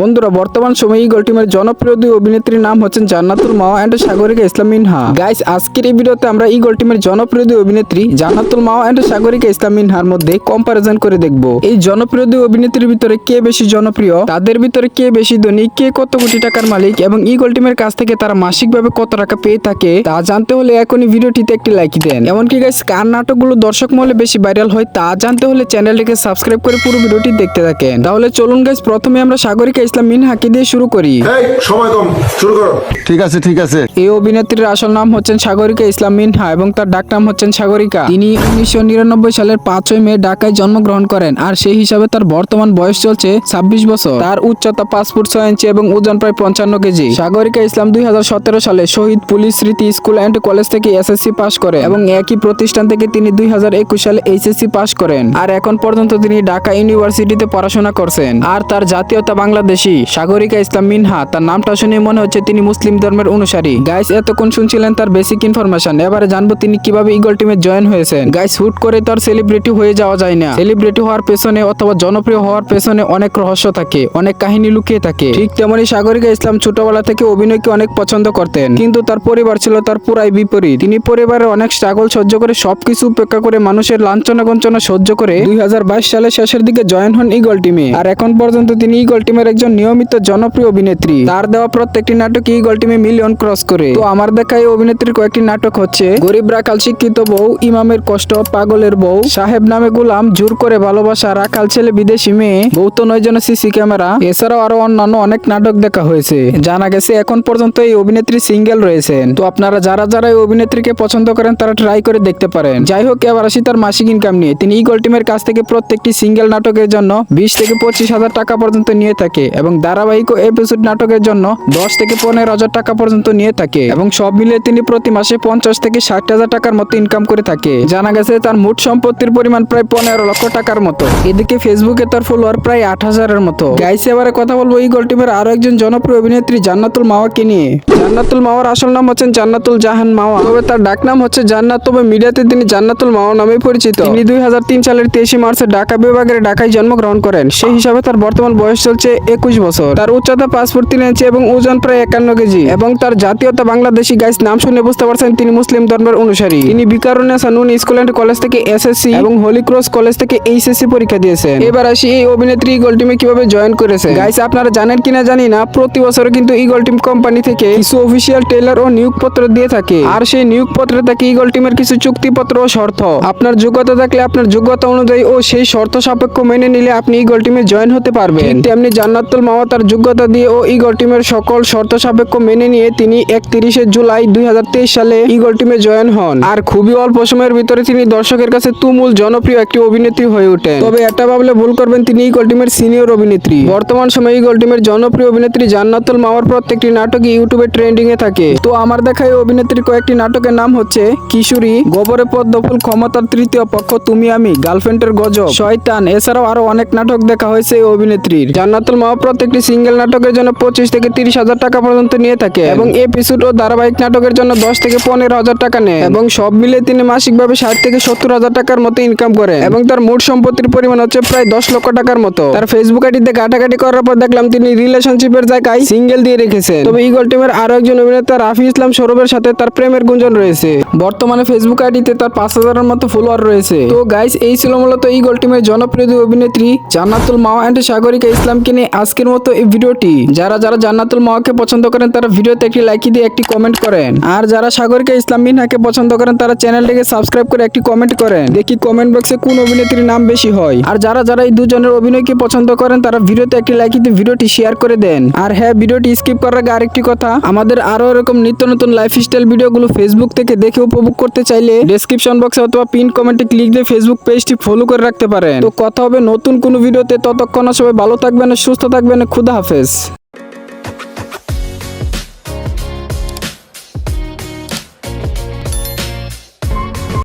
বন্ধুরা, বর্তমান সময়ে ইগল টিমের জনপ্রিয় দুই অভিনেত্রীর নাম হচ্ছেন জান্নাতুল মাওয়া and Sagarika Islam Minha. Guys আজকের এই ভিডিওতে আমরা ইগল টিমের জনপ্রিয় দুই অভিনেত্রী জান্নাতুল মাওয়া অ্যান্ড সাগরিকা ইসলাম মিনহার মধ্যে কম্পারিজন করে দেখব। এই জনপ্রিয় দুই অভিনেত্রীর ভিতরে কে বেশি জনপ্রিয়, তাদের ভিতরে কে বেশি ধনী, কে কত কোটি টাকার মালিক এবং ইগল টিমের কাছ থেকে তারা মাসিকভাবে কত টাকা পেয়ে থাকে তা জানতে হলে এখনই ভিডিওটিতে একটি লাইক দেন। এমনকি গাইস কার নাটকগুলো দর্শক মহলে বেশি ভাইরাল হয় তা জানতে হলে চ্যানেলটিকে সাবস্ক্রাইব করে পুরো ভিডিওটি দেখতে থাকেন। তাহলে চলুন গাইস প্রথমে আমরা সাগরিকা ইসলাম মিনহাকে দিয়ে শুরু করি। সময় কম শুরু করো। ঠিক আছে ঠিক আছে। এই অভিনেত্রীর আসল নাম হচ্ছেন সাগরিকা ইসলাম মিনহা এবং তার ডাক নাম হচ্ছেন সাগরিকা। তিনি উনিশশো নিরানব্বই সালের পাঁচই মে ঢাকায় জন্মগ্রহণ করেন আর সেই হিসাবে তার বর্তমান বয়স চলছে ছাব্বিশ বছর। তার উচ্চতা পাঁচ ফুট ছয় ইঞ্চি এবং ওজন প্রায় পঞ্চান্ন কেজি। সাগরিকা ইসলাম দুই হাজার সতেরো সালে Shaheed police Smriti school and college থেকে এসএসসি পাশ করে এবং একই প্রতিষ্ঠান থেকে তিনি দুই হাজার একুশ সালে এইচএসসি পাশ করেন। আর এখন পর্যন্ত তিনি ঢাকা ইউনিভার্সিটিতে পড়াশোনা করছেন। আর তার জাতীয়তা বাংলাদেশি সাগরিকা ইসলাম মিনহা, তার নামটা শুনে মনে হচ্ছে তিনি মুসলিম ধর্মের অনুসারী। গাইস এতক্ষণ শুনছিলেন তার বেসিক ইনফরমেশন এবারে জানব তিনি কীভাবে ইগল টিমে জয়েন হয়েছেন। গাইস হুট করে তার সেলিব্রিটি হয়ে যাওয়া যায় না। সেলিব্রিটি হওয়ার পেছনে অথবা জনপ্রিয় হওয়ার পেছনে অনেক রহস্য থাকে, অনেক কাহিনী লুকিয়ে থাকে। ঠিক তেমনি সাগরিকা ইসলাম ছোটবেলা থেকে অভিনয়কে অনেক পছন্দ করতেন, কিন্তু তার পরিবার ছিল তার পুরাই বিপরীত। তিনি পরিবারের অনেক স্ট্রাগল সহ্য করে সবকিছু উপেক্ষা করে মানুষের লাঞ্ছনা গঞ্চনা সহ্য করে দুই হাজার বাইশ সালের শেষের দিকে জয়েন হন ইগল টিমে আর এখন পর্যন্ত তিনি ইগল টিমের একজন নিয়মিত জনপ্রিয় অভিনেত্রী। তার দেওয়া প্রত্যেকটি নাটক ইগল টিমে মিলিয়ন ক্রস করে। তো আমার দেখা এই অভিনেত্রীর কয়েকটি নাটক হচ্ছে, গরিব রাখাল শিক্ষিত বউ, ইমামের কষ্ট, পাগলের বউ, সাহেব নামে গোলাম, জোর করে ভালোবাসা, রাখাল ছেলে বিদেশি মেয়ে বউ তো নয় সিসি ক্যামেরা। এছাড়াও আরও অন্যান্য অনেক নাটক দেখা হয়েছে। জানা গেছে এখন পর্যন্ত এই অভিনেত্রী সিঙ্গেল রয়েছেন। তো আপনারা যারা যারা এই অভিনেত্রীকে পছন্দ করেন, তারা ট্রাই করে দেখতে পারেন। যাই হোক, এবার আসি তার মাসিক ইনকাম নিয়ে। তিনি ইগল টিমের কাছ থেকে প্রত্যেকটি সিঙ্গেল নাটকের জন্য বিশ থেকে পঁচিশ হাজার টাকা পর্যন্ত নিয়ে থাকে। এবং ধারাবাহিক এপিসোড নাটকের জন্য দশ থেকে পনেরো হাজার টাকা পর্যন্ত নিয়ে থাকে এবং সব মিলিয়ে তিনি প্রতি মাসে পঞ্চাশ থেকে ষাট হাজার টাকার মতো ইনকাম করে থাকে। জানা গেছে তার মোট সম্পত্তির পরিমাণ প্রায় পনেরো লক্ষ টাকার মতো। এদিকে ফেসবুকে তার ফলোয়ার প্রায় আট হাজারের মতো। গাইস এবারে কথা বলব ইগল টিমের আরও একজন জনপ্রিয় অভিনেত্রী জান্নাতুল মাওয়াকে নিয়ে। জান্নাতুল মাওয়ার আসল নাম হচ্ছেন জান্নাতুল জাহান মাওয়া। তবে তার ডাক নাম হচ্ছে জান্নাত, তবে মিডিয়াতে তিনি জান্নাতুল মাওয়া নামে পরিচিত। তিনি দুই হাজার তিন সালের তেইশে মার্চে ঢাকা বিভাগের ঢাকায় জন্মগ্রহণ করেন। সেই হিসাবে তার বর্তমান বয়স চলছে একুশ বছর। তার উচ্চতা পাঁচ ফুট তিন ইঞ্চি এবং ওজন প্রায় একান্ন কেজি। এবং তার জাতীয়তা বাংলাদেশি গাইস নাম শুনে বুঝতে পারছেন তিনি মুসলিম ধর্মের অনুসারী। তিনি Viqarunnisa Noon school and college থেকে এসএসসি এবং হোলি ক্রস কলেজ থেকে এইচএসসি পরীক্ষা দিয়েছেন। এবার আসি এই অভিনেত্রী ইগল টিমে কীভাবে জয়েন করেছে। গাইস আপনারা জানেন কিনা জানি না, প্রতি বছর কিন্তু ইগল টিম কোম্পানি থেকে কিছু অফিসিয়াল টেলার ও নিয়োগপত্র দিয়ে থাকে। আর সেই নিয়োগ নিয়োগপত্রে থাকে ইগল টিমের কিছু চুক্তিপত্র ও শর্ত। আপনার যোগ্যতা থাকলে আপনার যোগ্যতা অনুযায়ী ও সেই শর্ত সাপেক্ষ মেনে নিলে আপনি ইগল টিমে জয়েন হতে পারবেন। তেমনি তেমনি জান্নাতুল মাওয়া তার যোগ্যতা দিয়ে ও ইগল টিমের সকল শর্ত সাপেক্ষ মেনে নিয়ে তিনি একত্রিশে জুলাই দুই হাজার তেইশ সালে ইগল টিমে জয়েন হন। আর খুবই অল্প সময়ের ভিতরে তিনি দর্শকের কাছে তুমুল জনপ্রিয় একটি অভিনেত্রী হয়ে ওঠেন। তবে এটা ভাবলে ভুল করবেন তিনি ইগল টিমের সিনিয়র অভিনেত্রী। বর্তমান সময়ে ইগল টিমের জনপ্রিয় অভিনেত্রী জান্নাতুল মামার প্রত্যেকটি নাটকই ইউটিউবে ট্রেন্ডিং এ থাকে। তো আমার দেখা এই অভিনেত্রীর কয়েকটি নাটকের নাম হচ্ছে কিশোরী, গোবরে পদ্মফুল ক্ষমতার তৃতীয় পক্ষ, তুমি আমি, গার্লফ্রেন্ডের গজব, শয়তান, এছাড়াও আরও অনেক নাটক দেখা হয়েছে এই অভিনেত্রীর। জান্নাতুল মাওয়া প্রত্যেকটি সিঙ্গেল নাটকের জন্য পঁচিশ থেকে তিরিশ হাজার টাকা পর্যন্ত নিয়ে থাকে। এবং এপিসোড ও ধারাবাহিক নাটকের জন্য দশ থেকে পনেরো হাজার টাকা নেয়। এবং সব মিলিয়ে তিনি মাসিকভাবে ষাট থেকে সত্তর হাজার টাকার মতো ইনকাম করেন এবং তার মোট সম্পত্তির পরিমাণ হচ্ছে প্রায় দশ লক্ষ টাকার মতো। তার ফেসবুক আইডিতে ঘাটাঘাটি করার পর দেখলাম তিনি রিলেশনশিপের জায়গায় সিঙ্গেল দিয়ে রেখেছেন। তবে ইগল টিমের আরও একজন অভিনেতা রাফি ইসলাম সৌরভের সাথে তার প্রেমের গুঞ্জন রয়েছে। বর্তমানে ফেসবুক আইডিতে তার পাঁচ হাজারের মতো ফলোয়ার রয়েছে। তো গাইস এই ছিল মূলত ইগল টিমের জনপ্রিয় অভিনেত্রী জান্নাতুল মাওয়া এন্ড সাগরিকা ইসলামকে নিয়ে আজকের মতো এই ভিডিওটি। যারা যারা জান্নাতুল মাওয়াকে পছন্দ করেন, তারা ভিডিওতে একটি লাইক দিয়ে একটি কমেন্ট করেন। আর যারা সাগরিকা ইসলাম মিনহাকে পছন্দ করেন, তারা চ্যানেলটিকে সাবস্ক্রাইব করে একটি কমেন্ট করেন। দেখি কমেন্ট বক্সে কোন অভিনেত্রীর নাম বেশি হয়। আর যারা যারা এই দুজনের অভিনয়কে পছন্দ করেন, তারা ভিডিওতে একটি লাইক দিয়ে ভিডিওটি শেয়ার করে দেন। আর হ্যাঁ ভিডিওটি স্কিপ করার আগে আরেকটি কথা। আমাদের আরও এরকম নিত্য নতুন লাইফস্টাইল ভিডিওগুলো ফেসবুক থেকে দেখে উপভোগ করতে চাইলে ডেসক্রিপশন বক্সে অথবা পিন কমেন্টে ক্লিক দিয়ে ফেসবুক পেজটি ফলো করে রাখতে পারেন। তো কথা হবে নতুন কোনো ভিডিওতে। ততক্ষণ সবাই ভালো থাকবেন সুস্থ থাকবেন খুদা হাফেজ।